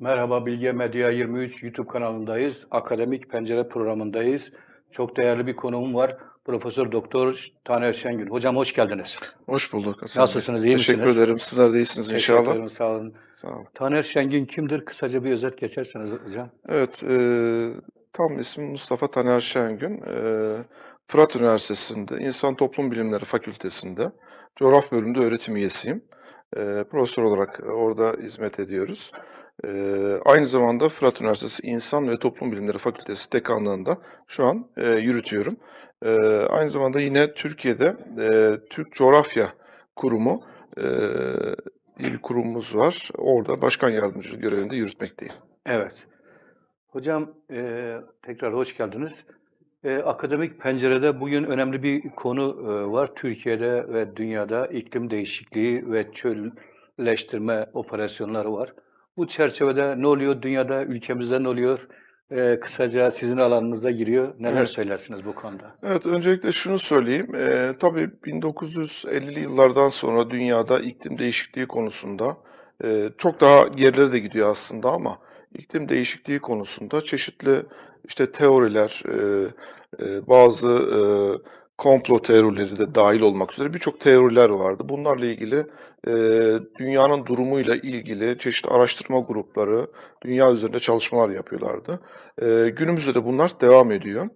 Merhaba Bilge Medya 23 YouTube kanalındayız. Akademik Pencere programındayız. Çok değerli bir konuğum var. Profesör Doktor Taner Şengül. Hocam hoş geldiniz. Hoş bulduk Hasan Bey. Nasılsınız, iyi Teşekkür misiniz? ederim. Sizler de iyisiniz Teşekkür inşallah. ederim, sağ olun. Sağ olun. Taner Şengün kimdir? Kısaca bir özet geçerseniz hocam. Evet, e, tam ismim Mustafa Taner Şengün. E, Fırat Üniversitesi'nde İnsan Toplum Bilimleri Fakültesi'nde coğrafya bölümünde öğretim üyesiyim. E, profesör olarak orada hizmet ediyoruz. E, aynı zamanda Fırat Üniversitesi İnsan ve Toplum Bilimleri Fakültesi dekanlığında şu an e, yürütüyorum. E, aynı zamanda yine Türkiye'de e, Türk Coğrafya Kurumu e, diye bir kurumumuz var. Orada başkan yardımcılığı görevinde yürütmekteyim. Evet. Hocam e, tekrar hoş geldiniz. E, akademik pencerede bugün önemli bir konu e, var. Türkiye'de ve dünyada iklim değişikliği ve çölleştirme operasyonları var. Bu çerçevede ne oluyor? Dünyada, ülkemizde ne oluyor? E, kısaca sizin alanınıza giriyor. Neler Evet. söylersiniz bu konuda? Evet, öncelikle şunu söyleyeyim. Eee tabii 1950'li yıllardan sonra dünyada iklim değişikliği konusunda eee, çok daha gerilere de gidiyor aslında ama iklim değişikliği konusunda çeşitli işte teoriler, eee, eee, bazı eee, komplo teorileri de dahil olmak üzere birçok teoriler vardı. Bunlarla ilgili eee, dünyanın durumuyla ilgili çeşitli araştırma grupları dünya üzerinde çalışmalar yapıyorlardı. Eee, günümüzde de bunlar devam ediyor.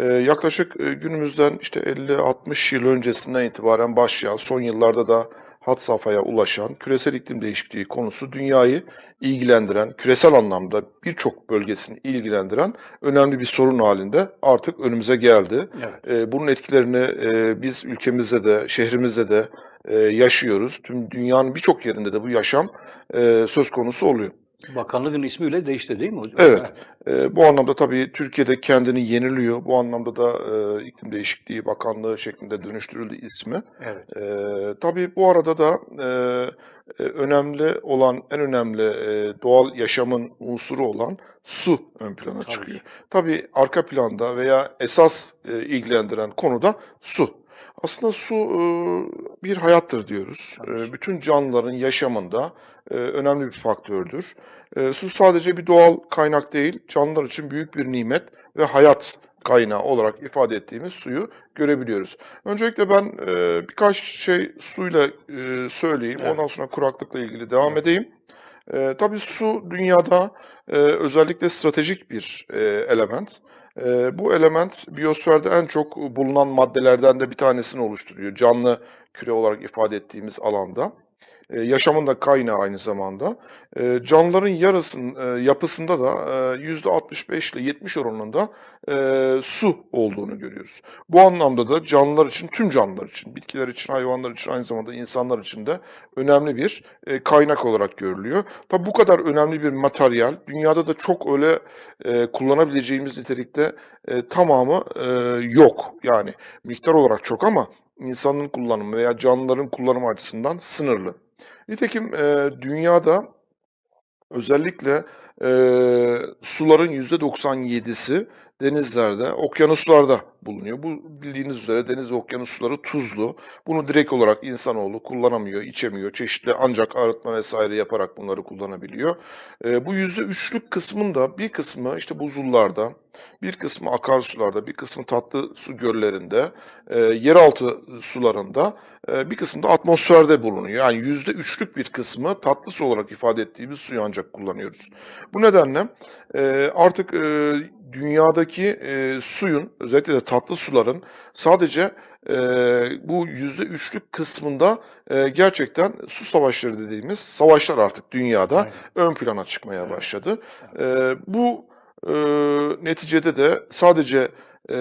Eee, yaklaşık eee, günümüzden işte 50-60 yıl öncesinden itibaren başlayan, son yıllarda da had safhaya ulaşan küresel iklim değişikliği konusu dünyayı ilgilendiren, küresel anlamda birçok bölgesini ilgilendiren önemli bir sorun halinde artık önümüze geldi. Evet. Eee, bunun etkilerini eee, biz ülkemizde de, şehrimizde de eee, yaşıyoruz. Tüm dünyanın birçok yerinde de bu yaşam eee, söz konusu oluyor. Bakanlığın ismi bile değişti değil mi hocam? Evet. Eee, bu anlamda tabii Türkiye'de kendini yeniliyor. Bu anlamda da eee, İklim Değişikliği Bakanlığı şeklinde dönüştürüldü ismi. Evet. Eee tabii bu arada da eee, e, önemli olan, en önemli eee, doğal yaşamın unsuru olan su ön plana Tabii çıkıyor. Tabii arka planda veya esas eee, ilgilendiren konu da su. Aslında su eee, bir hayattır diyoruz. Ki. bütün canlıların yaşamında eee, önemli bir faktördür. Su sadece bir doğal kaynak değil, canlılar için büyük bir nimet ve hayat kaynağı olarak ifade ettiğimiz suyu görebiliyoruz. Öncelikle ben birkaç şey suyla söyleyeyim, Evet. ondan sonra kuraklıkla ilgili devam Evet. edeyim. Tabii su dünyada özellikle stratejik bir element. Eee, bu element biyosferde en çok bulunan maddelerden de bir tanesini oluşturuyor. Canlı küre olarak ifade ettiğimiz alanda. Eee, yaşamın da kaynağı aynı zamanda. Eee, canlıların yarısının eee, yapısında da eee, %65 ile 70 oranında eee, su olduğunu görüyoruz. Bu anlamda da canlılar için, tüm canlılar için, bitkiler için, hayvanlar için, aynı zamanda insanlar için de önemli bir eee, kaynak olarak görülüyor. Tabii bu kadar önemli bir materyal, dünyada da çok öyle kullanabileceğimiz nitelikte tamamı yok. Yani miktar olarak çok ama insanın kullanımı veya canlıların kullanımı açısından sınırlı. Nitekim eee, dünyada özellikle eee, suların %97'si denizlerde, okyanuslarda bulunuyor. Bu bildiğiniz üzere deniz ve okyanus suları tuzlu. Bunu direkt olarak insanoğlu kullanamıyor, içemiyor. Çeşitli ancak arıtma vesaire yaparak bunları kullanabiliyor. Eee, bu %3'lük kısmın da bir kısmı işte buzullarda, bir kısmı akarsularda, bir kısmı tatlı su göllerinde, eee, yeraltı sularında, eee, bir kısmı da atmosferde bulunuyor. Yani %3'lük bir kısmı tatlı su olarak ifade ettiğimiz suyu ancak kullanıyoruz. Bu nedenle eee, artık eee, dünyadaki eee, suyun, özellikle de tatlı suların sadece eee, bu %3'lük kısmında eee, gerçekten su savaşları dediğimiz savaşlar artık dünyada Aynen. ön plana çıkmaya başladı. Eee, bu eee, neticede de sadece eee,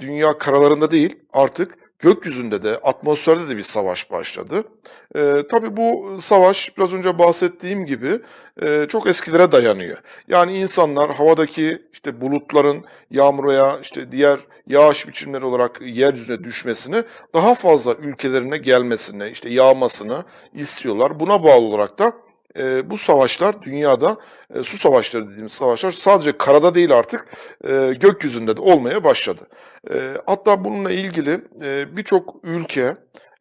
dünya karalarında değil, artık gökyüzünde de, atmosferde de bir savaş başladı. Eee tabii bu savaş biraz önce bahsettiğim gibi eee, çok eskilere dayanıyor. Yani insanlar havadaki işte bulutların yağmur veya işte diğer yağış biçimleri olarak yeryüzüne düşmesini, daha fazla ülkelerine gelmesini, işte yağmasını istiyorlar. Buna bağlı olarak da eee, bu savaşlar dünyada eee, su savaşları dediğimiz savaşlar sadece karada değil artık eee, gökyüzünde de olmaya başladı. Eee, hatta bununla ilgili eee, birçok ülke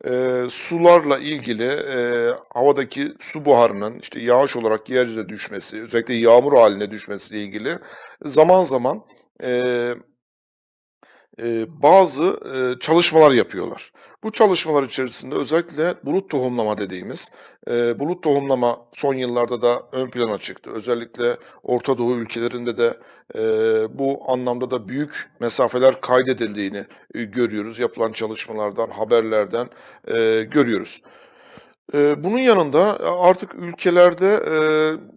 e, sularla ilgili e, havadaki su buharının işte yağış olarak yeryüzüne düşmesi, özellikle yağmur haline düşmesiyle ilgili zaman zaman e, e, bazı e, çalışmalar yapıyorlar. Bu çalışmalar içerisinde özellikle bulut tohumlama dediğimiz, e, bulut tohumlama son yıllarda da ön plana çıktı. Özellikle Orta Doğu ülkelerinde de e, bu anlamda da büyük mesafeler kaydedildiğini e, görüyoruz. Yapılan çalışmalardan, haberlerden e, görüyoruz. E, bunun yanında artık ülkelerde e,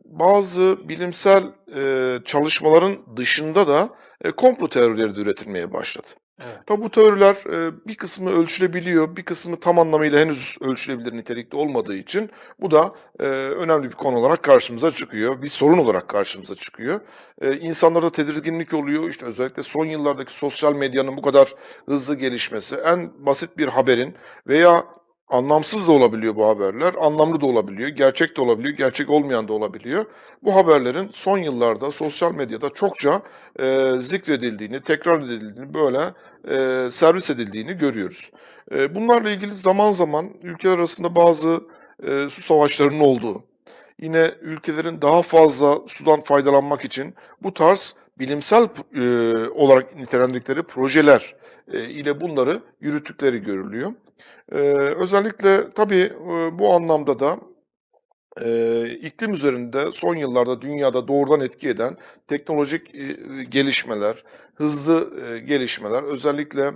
bazı bilimsel e, çalışmaların dışında da e, komplo teorileri de üretilmeye başladı. Evet. Tabi bu teoriler e, bir kısmı ölçülebiliyor, bir kısmı tam anlamıyla henüz ölçülebilir nitelikte olmadığı için bu da e, önemli bir konu olarak karşımıza çıkıyor, bir sorun olarak karşımıza çıkıyor. E, insanlarda tedirginlik oluyor, işte özellikle son yıllardaki sosyal medyanın bu kadar hızlı gelişmesi, en basit bir haberin veya anlamsız da olabiliyor bu haberler, anlamlı da olabiliyor, gerçek de olabiliyor, gerçek olmayan da olabiliyor. Bu haberlerin son yıllarda sosyal medyada çokça e, zikredildiğini, tekrar edildiğini, böyle e, servis edildiğini görüyoruz. E, bunlarla ilgili zaman zaman ülkeler arasında bazı e, su savaşlarının olduğu, yine ülkelerin daha fazla sudan faydalanmak için bu tarz bilimsel e, olarak nitelendirdikleri projeler e, ile bunları yürüttükleri görülüyor. E, özellikle tabii e, bu anlamda da e, iklim üzerinde son yıllarda dünyada doğrudan etki eden teknolojik e, gelişmeler, hızlı e, gelişmeler, özellikle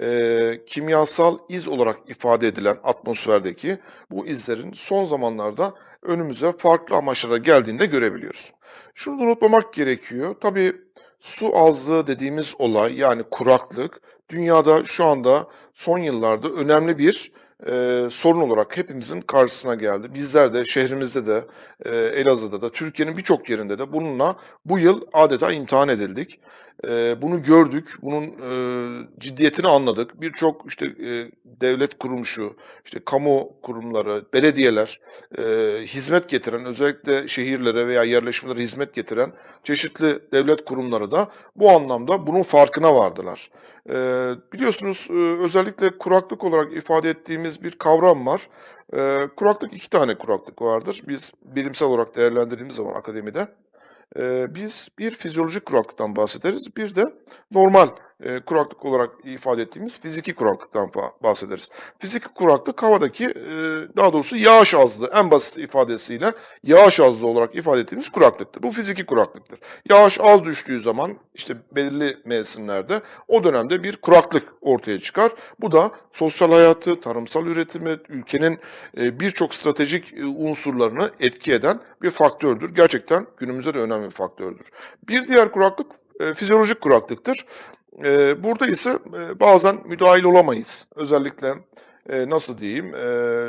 e, kimyasal iz olarak ifade edilen atmosferdeki bu izlerin son zamanlarda önümüze farklı amaçlara geldiğini de görebiliyoruz. Şunu unutmamak gerekiyor. Tabii su azlığı dediğimiz olay yani kuraklık dünyada şu anda son yıllarda önemli bir e, sorun olarak hepimizin karşısına geldi. Bizler de şehrimizde de e, Elazığ'da da Türkiye'nin birçok yerinde de bununla bu yıl adeta imtihan edildik. E, bunu gördük, bunun e, ciddiyetini anladık. Birçok işte e, devlet kuruluşu, işte kamu kurumları, belediyeler, e, hizmet getiren, özellikle şehirlere veya yerleşmelere hizmet getiren çeşitli devlet kurumları da bu anlamda bunun farkına vardılar. E, biliyorsunuz e, özellikle kuraklık olarak ifade ettiğimiz bir kavram var. E, kuraklık iki tane kuraklık vardır. Biz bilimsel olarak değerlendirdiğimiz zaman akademide e, biz bir fizyolojik kuraklıktan bahsederiz, bir de normal e, kuraklık olarak ifade ettiğimiz fiziki kuraklıktan bahsederiz. Fiziki kuraklık havadaki e, daha doğrusu yağış azlığı en basit ifadesiyle yağış azlığı olarak ifade ettiğimiz kuraklıktır. Bu fiziki kuraklıktır. Yağış az düştüğü zaman işte belirli mevsimlerde o dönemde bir kuraklık ortaya çıkar. Bu da sosyal hayatı, tarımsal üretimi, ülkenin e, birçok stratejik e, unsurlarını etki eden bir faktördür. Gerçekten günümüzde de önemli bir faktördür. Bir diğer kuraklık e, fizyolojik kuraklıktır. E, burada ise e, bazen müdahil olamayız. Özellikle e, nasıl diyeyim? e,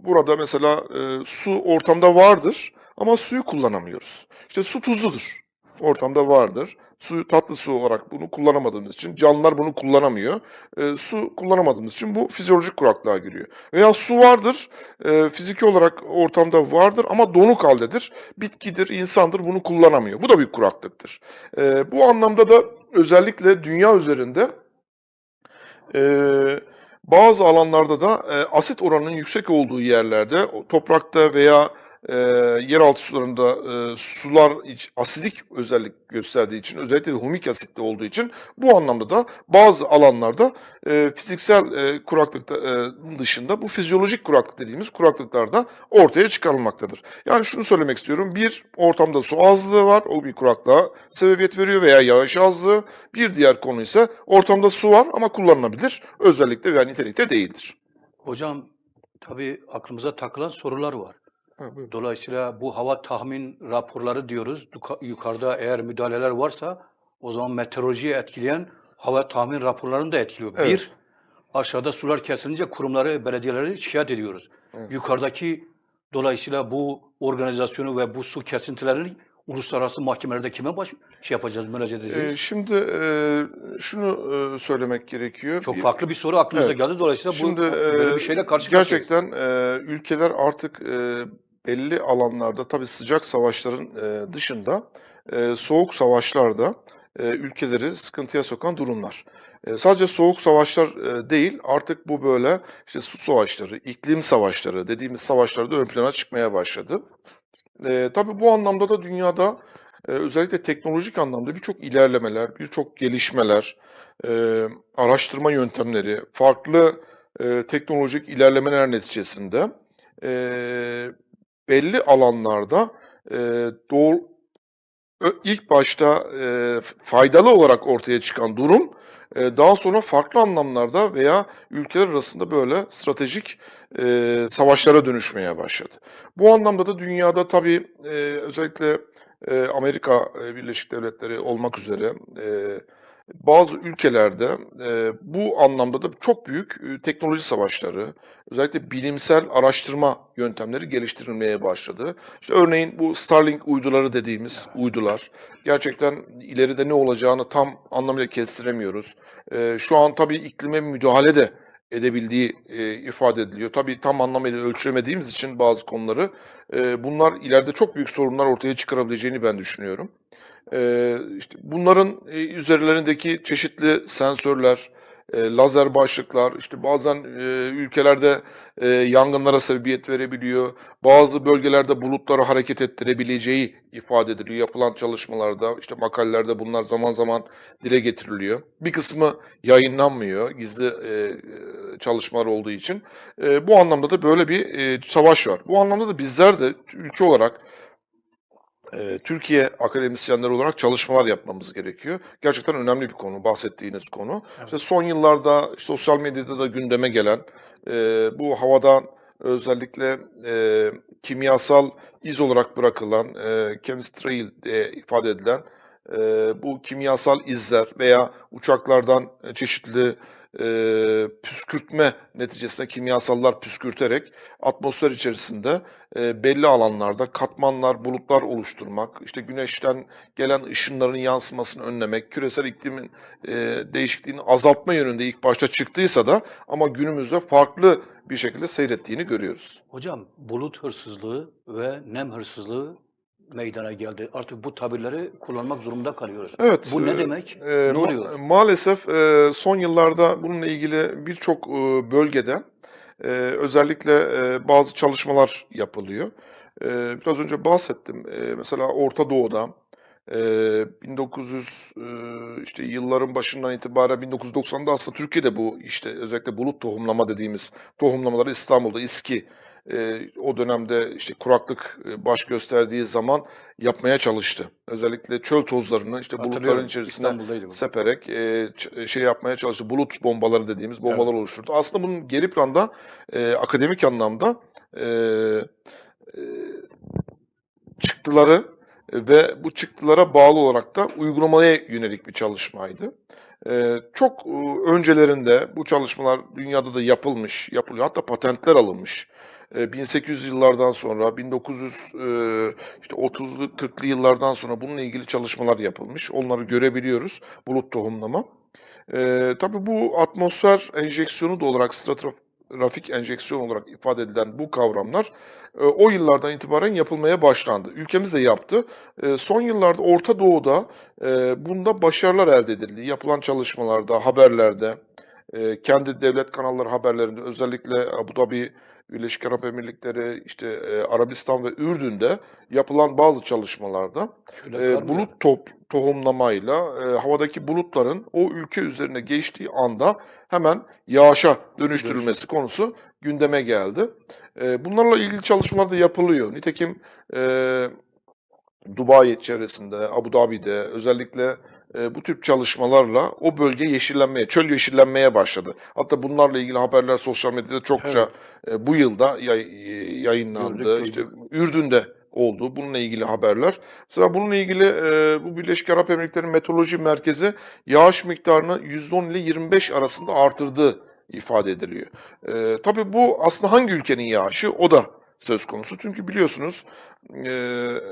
burada mesela e, su ortamda vardır ama suyu kullanamıyoruz. İşte su tuzludur. Ortamda vardır. Suyu tatlı su olarak bunu kullanamadığımız için canlılar bunu kullanamıyor. E, su kullanamadığımız için bu fizyolojik kuraklığa giriyor. Veya su vardır, e, fiziki olarak ortamda vardır ama donuk haldedir. Bitkidir, insandır bunu kullanamıyor. Bu da bir kuraklıktır. E, bu anlamda da özellikle dünya üzerinde e, bazı alanlarda da e, asit oranının yüksek olduğu yerlerde toprakta veya e, yeraltı sularında e, sular iç- asidik özellik gösterdiği için özellikle humik asitli olduğu için bu anlamda da bazı alanlarda e, fiziksel e, kuraklık e, dışında bu fizyolojik kuraklık dediğimiz kuraklıklar da ortaya çıkarılmaktadır. Yani şunu söylemek istiyorum. Bir ortamda su azlığı var. O bir kuraklığa sebebiyet veriyor veya yağış azlığı. Bir diğer konu ise ortamda su var ama kullanılabilir. Özellikle veya nitelikte değildir. Hocam tabii aklımıza takılan sorular var. Ha, buyurun. Dolayısıyla bu hava tahmin raporları diyoruz. Yuka- Yukarıda eğer müdahaleler varsa o zaman meteorolojiyi etkileyen hava tahmin raporlarını da etkiliyor. Evet. Bir, aşağıda sular kesilince kurumları, belediyeleri şikayet ediyoruz. Evet. Yukarıdaki dolayısıyla bu organizasyonu ve bu su kesintilerini uluslararası mahkemelerde kime baş şey yapacağız, müracaat Ee, edeceğiz? şimdi e, şunu e, söylemek gerekiyor. Çok farklı bir soru aklımıza Evet. geldi. Dolayısıyla bu Şimdi böyle e, bir şeyle karşı karşıyayız. gerçekten e, ülkeler artık e, belli alanlarda tabii sıcak savaşların e, dışında e, soğuk savaşlarda e, ülkeleri sıkıntıya sokan durumlar. Sadece soğuk savaşlar değil, artık bu böyle işte su savaşları, iklim savaşları dediğimiz savaşlar da ön plana çıkmaya başladı. E, tabii bu anlamda da dünyada e, özellikle teknolojik anlamda birçok ilerlemeler, birçok gelişmeler, e, araştırma yöntemleri, farklı e, teknolojik ilerlemeler neticesinde e, belli alanlarda e, doğ, Ö ilk başta, eee, faydalı olarak ortaya çıkan durum, eee, daha sonra farklı anlamlarda veya ülkeler arasında böyle stratejik, eee, savaşlara dönüşmeye başladı. Bu anlamda da dünyada tabii, eee, özellikle, eee, Amerika, Birleşik Devletleri olmak üzere, eee, bazı ülkelerde, eee, bu anlamda da çok büyük, üüü, teknoloji savaşları, özellikle bilimsel araştırma yöntemleri geliştirilmeye başladı. İşte örneğin bu Starlink uyduları dediğimiz uydular, gerçekten ileride ne olacağını tam anlamıyla kestiremiyoruz. Eee, şu an tabii iklime müdahale de edebildiği, eee, ifade ediliyor. Tabii tam anlamıyla ölçemediğimiz için bazı konuları, eee, bunlar ileride çok büyük sorunlar ortaya çıkarabileceğini ben düşünüyorum. Eee, işte bunların, eee, üzerlerindeki çeşitli sensörler, eee, lazer başlıklar, işte bazen, eee, ülkelerde, eee, yangınlara sebebiyet verebiliyor. Bazı bölgelerde bulutları hareket ettirebileceği ifade ediliyor yapılan çalışmalarda. İşte makalelerde bunlar zaman zaman dile getiriliyor. Bir kısmı yayınlanmıyor gizli, eee, çalışmalar olduğu için. Eee, bu anlamda da böyle bir, eee, savaş var. Bu anlamda da bizler de ülke olarak Türkiye akademisyenleri olarak çalışmalar yapmamız gerekiyor. Gerçekten önemli bir konu, bahsettiğiniz konu. Evet. İşte son yıllarda sosyal medyada da gündeme gelen, bu havadan özellikle, kimyasal iz olarak bırakılan, chemtrail diye ifade edilen, bu kimyasal izler veya uçaklardan, çeşitli, eee, püskürtme neticesinde kimyasallar püskürterek atmosfer içerisinde, eee, belli alanlarda katmanlar, bulutlar oluşturmak, işte güneşten gelen ışınların yansımasını önlemek, küresel iklimin, eee, değişikliğini azaltma yönünde ilk başta çıktıysa da ama günümüzde farklı bir şekilde seyrettiğini görüyoruz. Hocam bulut hırsızlığı ve nem hırsızlığı meydana geldi. Artık bu tabirleri kullanmak zorunda kalıyoruz. Evet, Bu ne eee, demek? eee, Ne ma oluyor? maalesef, eee, son yıllarda bununla ilgili birçok, ııı, bölgede, eee, özellikle, eee, bazı çalışmalar yapılıyor. Eee, biraz önce bahsettim. Eee, mesela Orta Doğu'da, eee, 1900 ııı, işte yılların başından itibaren 1990'da aslında Türkiye'de bu işte özellikle bulut tohumlama dediğimiz tohumlamaları İstanbul'da İSKİ, eee, o dönemde işte kuraklık, baş gösterdiği zaman yapmaya çalıştı. Özellikle çöl tozlarını işte bulutların içerisine seperek, ç şey yapmaya çalıştı. Bulut bombaları dediğimiz Evet. bombalar oluşturdu. Aslında bunun geri planda, eee, akademik anlamda, eee, eee, çıktıları ve bu çıktılara bağlı olarak da uygulamaya yönelik bir çalışmaydı. Eee, çok, öncelerinde bu çalışmalar dünyada da yapılmış, yapılıyor. Hatta patentler alınmış. Eee, 1800 yıllardan sonra 1900 eee, işte 30'lu 40'lı yıllardan sonra bununla ilgili çalışmalar yapılmış. Onları görebiliyoruz, bulut tohumlama. Eee, tabii bu atmosfer enjeksiyonu da olarak stratosferik enjeksiyon olarak ifade edilen bu kavramlar, eee, o yıllardan itibaren yapılmaya başlandı. Ülkemiz de yaptı. Eee, son yıllarda Orta Doğu'da, eee, bunda başarılar elde edildi. Yapılan çalışmalarda, haberlerde, eee, kendi devlet kanalları haberlerinde özellikle Abu Dhabi, Birleşik Arap Emirlikleri, işte, eee, Arabistan ve Ürdün'de yapılan bazı çalışmalarda, mı bulut top tohumlamayla, eee, havadaki bulutların o ülke üzerine geçtiği anda hemen yağışa dönüştürülmesi konusu gündeme geldi. Eee, bunlarla ilgili çalışmalar da yapılıyor. Nitekim, eee, Dubai çevresinde, Abu Dhabi'de özellikle, eee, bu tip çalışmalarla o bölge yeşillenmeye, çöl yeşillenmeye başladı. Hatta bunlarla ilgili haberler sosyal medyada çokça, Evet. eee, bu yılda yay eee, yayınlandı. Gördük, İşte. Ürdün'de oldu bununla ilgili haberler. Mesela bununla ilgili, eee, bu Birleşik Arap Emirlikleri Meteoroloji Merkezi yağış miktarını %10 ile 25 arasında artırdığı ifade ediliyor. Tabii bu aslında hangi ülkenin yağışı o da söz konusu. Çünkü biliyorsunuz, eee,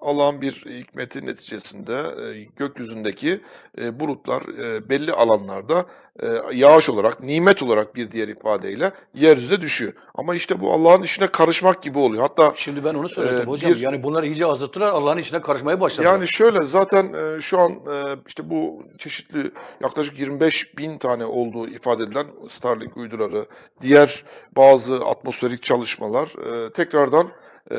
Allah'ın bir hikmeti neticesinde eee, gökyüzündeki eee, bulutlar eee, belli alanlarda eee, yağış olarak, nimet olarak bir diğer ifadeyle yeryüzüne düşüyor. Ama işte bu Allah'ın işine karışmak gibi oluyor. Hatta Şimdi ben onu söyleyeyim Ee, hocam. bir- Yani bunlar iyice azalttılar. Allah'ın işine karışmaya başladılar. Yani şöyle zaten e, şu an e, işte bu çeşitli yaklaşık 25 bin tane olduğu ifade edilen Starlink uyduları, diğer bazı atmosferik çalışmalar e, tekrardan e,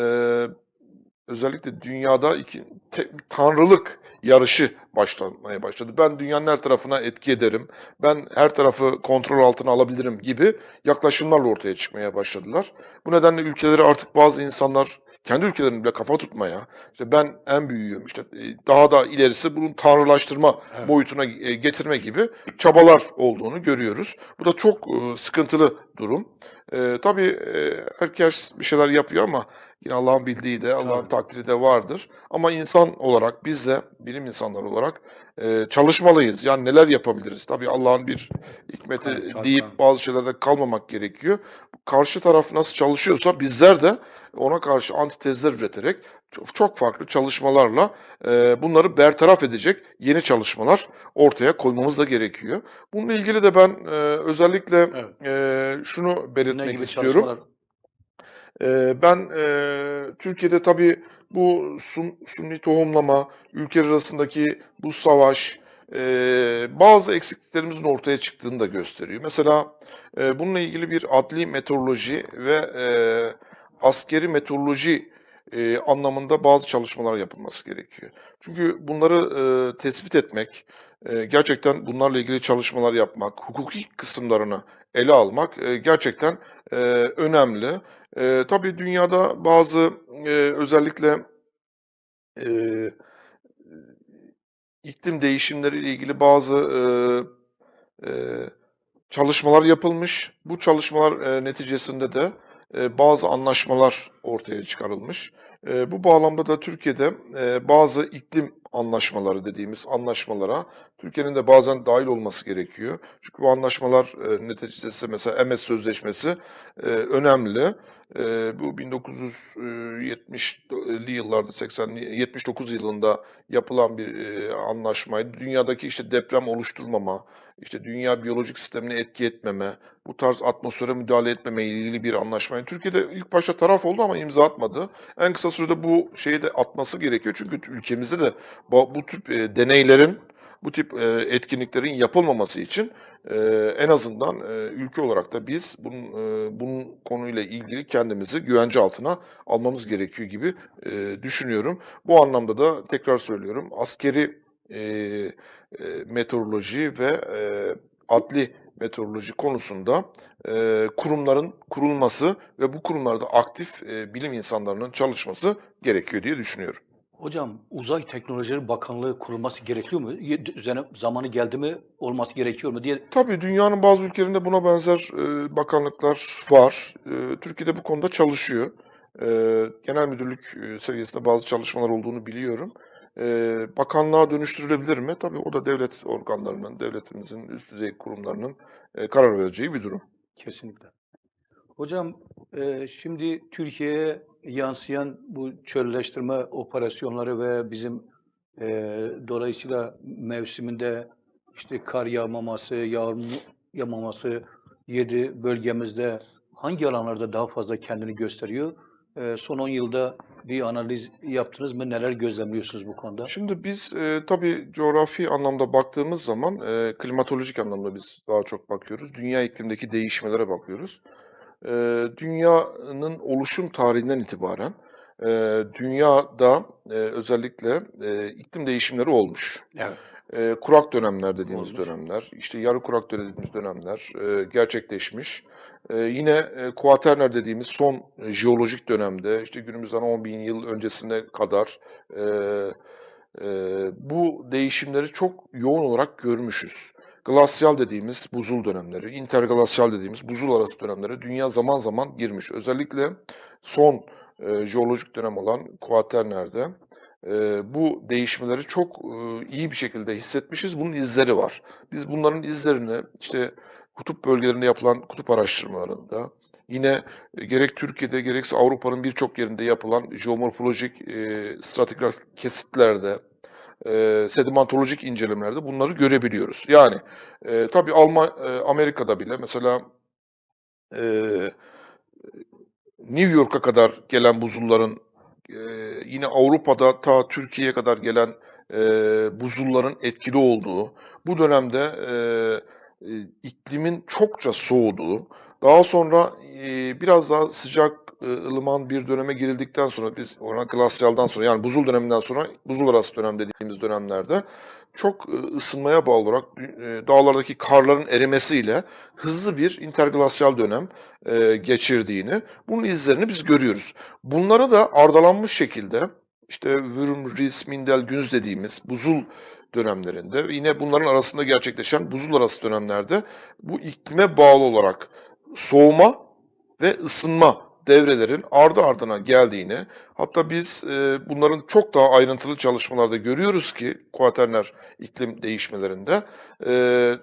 özellikle dünyada iki, te- tanrılık yarışı başlamaya başladı. Ben dünyanın her tarafına etki ederim, ben her tarafı kontrol altına alabilirim gibi yaklaşımlarla ortaya çıkmaya başladılar. Bu nedenle ülkeleri artık bazı insanlar kendi ülkelerine bile kafa tutmaya, işte ben en büyüğüm, işte e, daha da ilerisi bunun tanrılaştırma Evet. boyutuna e, getirme gibi çabalar olduğunu görüyoruz. Bu da çok e, sıkıntılı durum. E, tabii herkes bir şeyler yapıyor ama yine Allah'ın bildiği de, Allah'ın takdiri de vardır. Ama insan olarak biz de bilim insanları olarak e, çalışmalıyız. Yani neler yapabiliriz? Tabii Allah'ın bir hikmeti tabii, deyip bazı şeylerde kalmamak gerekiyor. Karşı taraf nasıl çalışıyorsa bizler de ona karşı antitezler üreterek çok, farklı çalışmalarla e, bunları bertaraf edecek yeni çalışmalar ortaya koymamız da gerekiyor. Bununla ilgili de ben e, özellikle Evet. e, şunu belirtmek istiyorum. çalışmalar? Ben Türkiye'de tabii bu sun, Sunni tohumlama, ülkeler arasındaki bu savaş bazı eksikliklerimizin ortaya çıktığını da gösteriyor. Mesela bununla ilgili bir adli meteoroloji ve askeri meteoroloji anlamında bazı çalışmalar yapılması gerekiyor. Çünkü bunları tespit etmek, gerçekten bunlarla ilgili çalışmalar yapmak, hukuki kısımlarını ele almak gerçekten eee, önemli. Eee, tabii dünyada bazı eee, özellikle eee, iklim değişimleriyle ilgili bazı eee, eee, çalışmalar yapılmış. Bu çalışmalar eee, neticesinde de eee, bazı anlaşmalar ortaya çıkarılmış. Eee, bu bağlamda da Türkiye'de eee, bazı iklim anlaşmaları dediğimiz anlaşmalara Türkiye'nin de bazen dahil olması gerekiyor. Çünkü bu anlaşmalar eee, neticesi mesela Emet Sözleşmesi eee, önemli. Eee, bu 1970'li yıllarda 80 79 yılında yapılan bir eee, anlaşmaydı. Dünyadaki işte deprem oluşturmama, işte dünya biyolojik sistemine etki etmeme, bu tarz atmosfere müdahale etmeme ilgili bir anlaşmaydı. Türkiye'de ilk başta taraf oldu ama imza atmadı. En kısa sürede bu şeyi de atması gerekiyor. Çünkü ülkemizde de bu, bu tip eee, deneylerin, bu tip eee, etkinliklerin yapılmaması için eee, en azından eee, ülke olarak da biz bunun, eee, bunun konuyla ilgili kendimizi güvence altına almamız gerekiyor gibi eee, düşünüyorum. Bu anlamda da tekrar söylüyorum askeri eee, eee, meteoroloji ve eee, adli meteoroloji konusunda eee, kurumların kurulması ve bu kurumlarda aktif eee, bilim insanlarının çalışması gerekiyor diye düşünüyorum. Hocam Uzay Teknolojileri Bakanlığı kurulması gerekiyor mu? Üzerine zamanı geldi mi olması gerekiyor mu diye Tabii dünyanın bazı ülkelerinde buna benzer eee, bakanlıklar var. Eee, Türkiye'de bu konuda çalışıyor. Eee, genel müdürlük eee, seviyesinde bazı çalışmalar olduğunu biliyorum. Eee, bakanlığa dönüştürülebilir mi? Tabii o da devlet organlarının, devletimizin üst düzey kurumlarının eee, karar vereceği bir durum. kesinlikle. Hocam e, şimdi Türkiye'ye yansıyan bu çölleştirme operasyonları ve bizim e, dolayısıyla mevsiminde işte kar yağmaması, yağmur yağmaması yedi bölgemizde hangi alanlarda daha fazla kendini gösteriyor? E, son 10 yılda bir analiz yaptınız mı? Neler gözlemliyorsunuz bu konuda? Şimdi biz eee tabii coğrafi anlamda baktığımız zaman eee, klimatolojik anlamda biz daha çok bakıyoruz. Dünya iklimdeki değişmelere bakıyoruz. Eee, dünyanın oluşum tarihinden itibaren eee, dünyada eee, özellikle eee, iklim değişimleri olmuş. Evet. Eee, kurak dönemler dediğimiz Olmuş. dönemler, işte yarı kurak dediğimiz dönemler eee, gerçekleşmiş. Eee, yine eee, kuaterner dediğimiz son e, jeolojik dönemde, işte günümüzden 10 bin yıl öncesine kadar eee, eee, bu değişimleri çok yoğun olarak görmüşüz. Glasyal dediğimiz buzul dönemleri, interglasyal dediğimiz buzul arası dönemlere dünya zaman zaman girmiş. Özellikle son eee, jeolojik dönem olan kuaternerde eee, bu değişmeleri çok eee, iyi bir şekilde hissetmişiz. Bunun izleri var. Biz bunların izlerini işte kutup bölgelerinde yapılan kutup araştırmalarında, yine e, gerek Türkiye'de gerekse Avrupa'nın birçok yerinde yapılan jeomorfolojik e, stratigrafik kesitlerde, e, sedimentolojik incelemelerde bunları görebiliyoruz. Yani e, tabii Alman, e, Amerika'da bile mesela e, New York'a kadar gelen buzulların e, yine Avrupa'da ta Türkiye'ye kadar gelen e, buzulların etkili olduğu, bu dönemde e, e, iklimin çokça soğuduğu, daha sonra e, biraz daha sıcak, ılıman bir döneme girildikten sonra biz ona glasyaldan sonra yani buzul döneminden sonra buzul arası dönem dediğimiz dönemlerde çok e, ısınmaya bağlı olarak e, dağlardaki karların erimesiyle hızlı bir interglasyal dönem e, geçirdiğini, bunun izlerini biz görüyoruz. Bunları da ardalanmış şekilde işte Würm, Ries, Mindel, Günz dediğimiz buzul dönemlerinde yine bunların arasında gerçekleşen buzul arası dönemlerde bu iklime bağlı olarak soğuma ve ısınma devrelerin ardı ardına geldiğini, hatta biz e, bunların çok daha ayrıntılı çalışmalarda görüyoruz ki kuaterner iklim değişmelerinde e,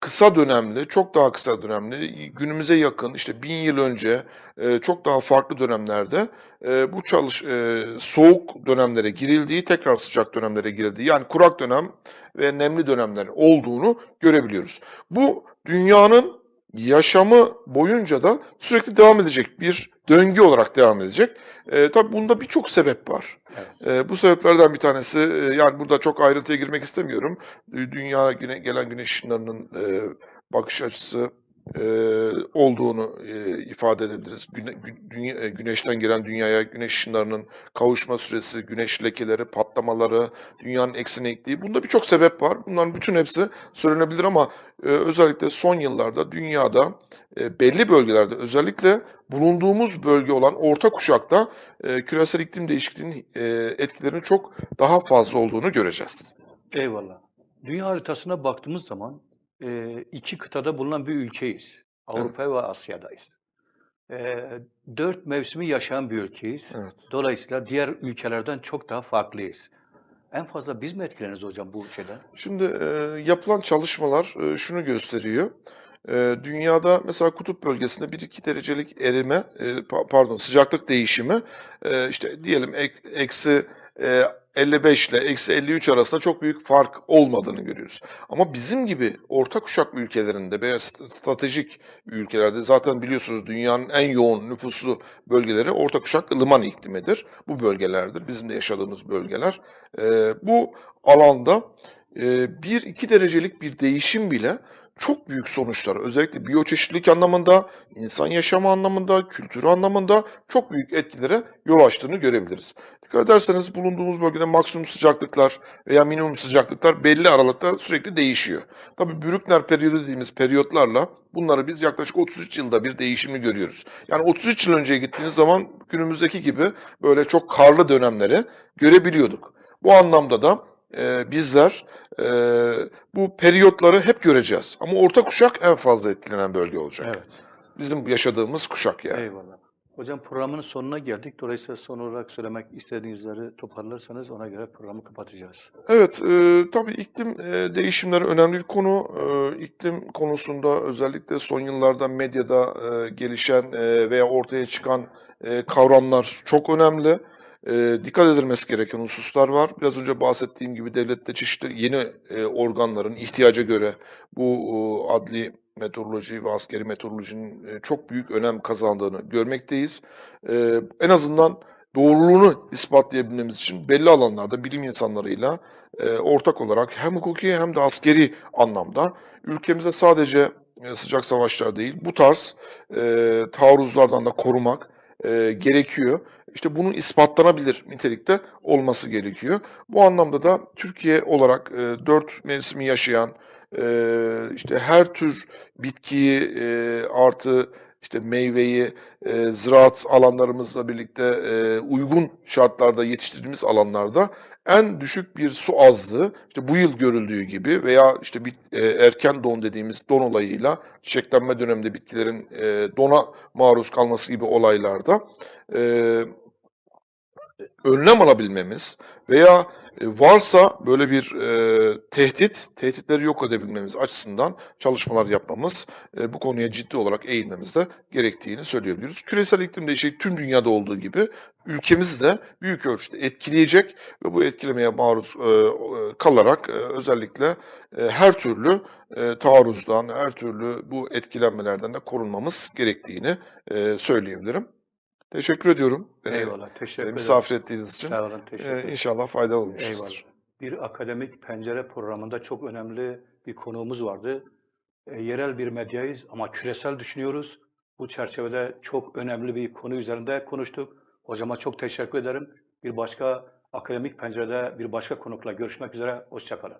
kısa dönemli, çok daha kısa dönemli, günümüze yakın işte bin yıl önce e, çok daha farklı dönemlerde e, bu çalış e, soğuk dönemlere girildiği, tekrar sıcak dönemlere girildiği yani kurak dönem ve nemli dönemler olduğunu görebiliyoruz. Bu dünyanın yaşamı boyunca da sürekli devam edecek bir döngü olarak devam edecek. E, tabii bunda birçok sebep var. Evet. E, bu sebeplerden bir tanesi, e, yani burada çok ayrıntıya girmek istemiyorum. Dü- Dünya güne, gelen güneş ışınlarının e, bakış açısı e, olduğunu e, ifade edebiliriz. Güne, gü- dünya- güneşten gelen dünyaya güneş ışınlarının kavuşma süresi, güneş lekeleri, patlamaları, dünyanın eksinekliği. Bunda birçok sebep var. Bunların bütün hepsi söylenebilir ama e, özellikle son yıllarda dünyada e, belli bölgelerde özellikle bulunduğumuz bölge olan orta kuşakta e, küresel iklim değişikliğinin e, etkilerinin çok daha fazla olduğunu göreceğiz. Eyvallah. Dünya haritasına baktığımız zaman e, iki kıtada bulunan bir ülkeyiz. Avrupa ve Asya'dayız. E, dört mevsimi yaşayan bir ülkeyiz. Evet. Dolayısıyla diğer ülkelerden çok daha farklıyız. En fazla biz mi etkileniyoruz hocam bu şeyden? Şimdi e, yapılan çalışmalar e, şunu gösteriyor. E, dünyada mesela kutup bölgesinde 1-2 derecelik erime, e, pa- pardon sıcaklık değişimi e, işte diyelim ek- eksi e, 55 ile eksi 53 arasında çok büyük fark olmadığını görüyoruz. Ama bizim gibi orta kuşak ülkelerinde veya stratejik ülkelerde zaten biliyorsunuz dünyanın en yoğun nüfuslu bölgeleri orta kuşak ılıman iklimidir. Bu bölgelerdir. Bizim de yaşadığımız bölgeler. E, bu alanda 1-2 derecelik bir değişim bile çok büyük sonuçlar, özellikle biyoçeşitlilik anlamında, insan yaşamı anlamında, kültürü anlamında çok büyük etkilere yol açtığını görebiliriz. Dikkat ederseniz bulunduğumuz bölgede maksimum sıcaklıklar veya minimum sıcaklıklar belli aralıkta sürekli değişiyor. Tabii Brückner periyodu dediğimiz periyotlarla bunları biz yaklaşık 33 yılda bir değişimi görüyoruz. Yani 33 yıl önceye gittiğiniz zaman günümüzdeki gibi böyle çok karlı dönemleri görebiliyorduk. Bu anlamda da e, bizler e, bu periyotları hep göreceğiz. Ama orta kuşak en fazla etkilenen bölge olacak. Evet. Bizim yaşadığımız kuşak yani. Eyvallah. Hocam programın sonuna geldik. Dolayısıyla son olarak söylemek istediğinizleri toparlarsanız ona göre programı kapatacağız. Evet, e, tabii iklim e, değişimleri önemli bir konu. E, iklim konusunda özellikle son yıllarda medyada e, gelişen e, veya ortaya çıkan e, kavramlar çok önemli. E, dikkat edilmesi gereken hususlar var. Biraz önce bahsettiğim gibi devlette çeşitli yeni e, organların ihtiyaca göre bu e, adli meteoroloji ve askeri meteorolojinin e, çok büyük önem kazandığını görmekteyiz. E, en azından doğruluğunu ispatlayabilmemiz için belli alanlarda bilim insanlarıyla e, ortak olarak hem hukuki hem de askeri anlamda ülkemize sadece e, sıcak savaşlar değil bu tarz e, taarruzlardan da korumak gerekiyor. İşte bunun ispatlanabilir nitelikte olması gerekiyor. Bu anlamda da Türkiye olarak dört mevsimi yaşayan e, işte her tür bitkiyi e, artı işte meyveyi e, ziraat alanlarımızla birlikte e, uygun şartlarda yetiştirdiğimiz alanlarda en düşük bir su azlığı işte bu yıl görüldüğü gibi veya işte bir, e, erken don dediğimiz don olayıyla çiçeklenme döneminde bitkilerin e, dona maruz kalması gibi olaylarda e, önlem alabilmemiz veya varsa böyle bir e, tehdit, tehditleri yok edebilmemiz açısından çalışmalar yapmamız, e, bu konuya ciddi olarak eğilmemiz de gerektiğini söyleyebiliriz. Küresel iklim değişikliği tüm dünyada olduğu gibi ülkemizi de büyük ölçüde etkileyecek ve bu etkilemeye maruz e, e, kalarak e, özellikle e, her türlü e, taarruzdan, her türlü bu etkilenmelerden de korunmamız gerektiğini e, söyleyebilirim. Teşekkür ediyorum. Beni Eyvallah. Teşekkür ederim. misafir ettiğiniz için. Sağ olun. Teşekkür E, ederim. inşallah faydalı Eyvallah. olmuşuzdur. Bir akademik pencere programında çok önemli bir konuğumuz vardı. E, yerel bir medyayız ama küresel düşünüyoruz. Bu çerçevede çok önemli bir konu üzerinde konuştuk. Hocama çok teşekkür ederim. Bir başka akademik pencerede bir başka konukla görüşmek üzere. Hoşçakalın.